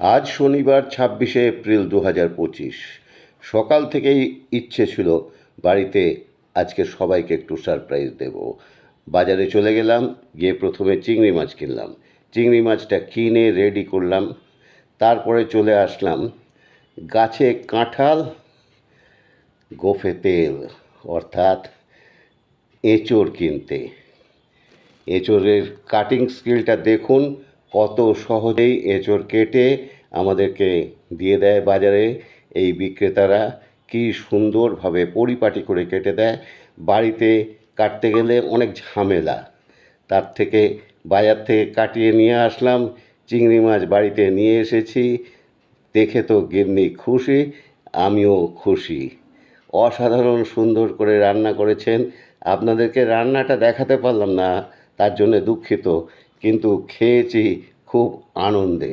আজ শনিবার ছাব্বিশে এপ্রিল দু হাজার পঁচিশ। সকাল থেকেই ইচ্ছে ছিল বাড়িতে আজকে সবাইকে একটু সারপ্রাইজ দেব। বাজারে চলে গেলাম, গিয়ে প্রথমে চিংড়ি মাছ কিনলাম। চিংড়ি মাছটা কিনে রেডি করলাম। তারপরে চলে আসলাম গাছে কাঁঠাল, গোফে তেল, অর্থাৎ এঁচড় কিনতে। এঁচড়ের কাটিং স্কিলটা দেখুন কত সহজেই এঁচড় কেটে আমাদেরকে দিয়ে দেয় বাজারে। এই বিক্রেতারা কি সুন্দরভাবে পরিপাটি করে কেটে দেয়। বাড়িতে কাটতে গেলে অনেক ঝামেলা। তার থেকে বাজার থেকে কাটিয়ে নিয়ে আসলাম। চিংড়ি মাছ বাড়িতে নিয়ে এসেছি। দেখে তো গিন্নি খুশি, আমিও খুশি। অসাধারণ সুন্দর করে রান্না করেছেন। আপনাদেরকে রান্নাটা দেখাতে পারলাম না, তার জন্য দুঃখিত। কিন্তু খেয়েছি খুব আনন্দে।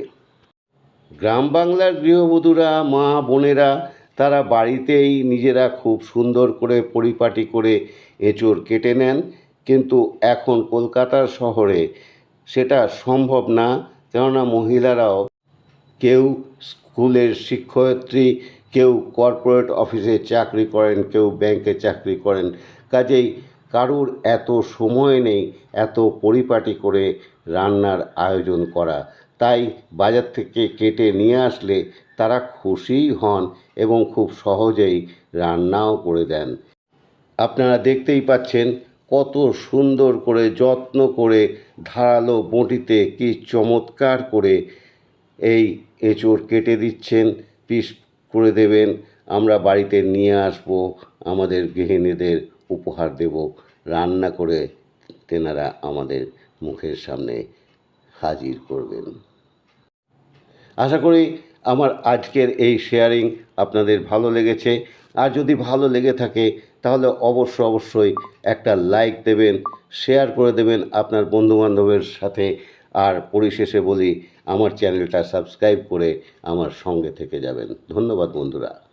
গ্রাম বাংলার গৃহবধূরা, মা বোনেরা, তারা বাড়িতেই নিজেরা খুব সুন্দর করে পরিপাটি করে এঁচড় কেটে নেন। কিন্তু এখন কলকাতার শহরে সেটা সম্ভব না, কেননা মহিলারাও কেউ স্কুলের শিক্ষয়িত্রী, কেউ কর্পোরেট অফিসে চাকরি করেন, কেউ ব্যাংকে চাকরি করেন। কাজেই কারুর এত সময় নেই, এত পরিপাটি করে রান্নার আয়োজন করা। তাই বাজার থেকে কেটে নিয়ে আসলে তারা খুশিই হন এবং খুব সহজেই রান্নাও করে দেন। আপনারা দেখতেই পাচ্ছেন কত সুন্দর করে যত্ন করে ধারালো বঁটিতে কি চমৎকার করে এই এঁচড় কেটে দিচ্ছেন, পিস করে দেবেন। আমরা বাড়িতে নিয়ে আসব আমাদের গৃহিণীদের উপহার দেব, রান্না করে তেনারা আমাদের মুখের সামনে হাজির করবেন। আশা করি আমার আজকের এই শেয়ারিং আপনাদের ভালো লেগেছে। আর যদি ভালো লেগে থাকে, তাহলে অবশ্য অবশ্যই একটা লাইক দেবেন শেয়ার করে দেবেন আপনার বন্ধুবান্ধবের সাথে। আর পরিশেষে বলি, আমার চ্যানেলটা সাবস্ক্রাইব করে আমার সঙ্গে থেকে যাবেন। ধন্যবাদ বন্ধুরা।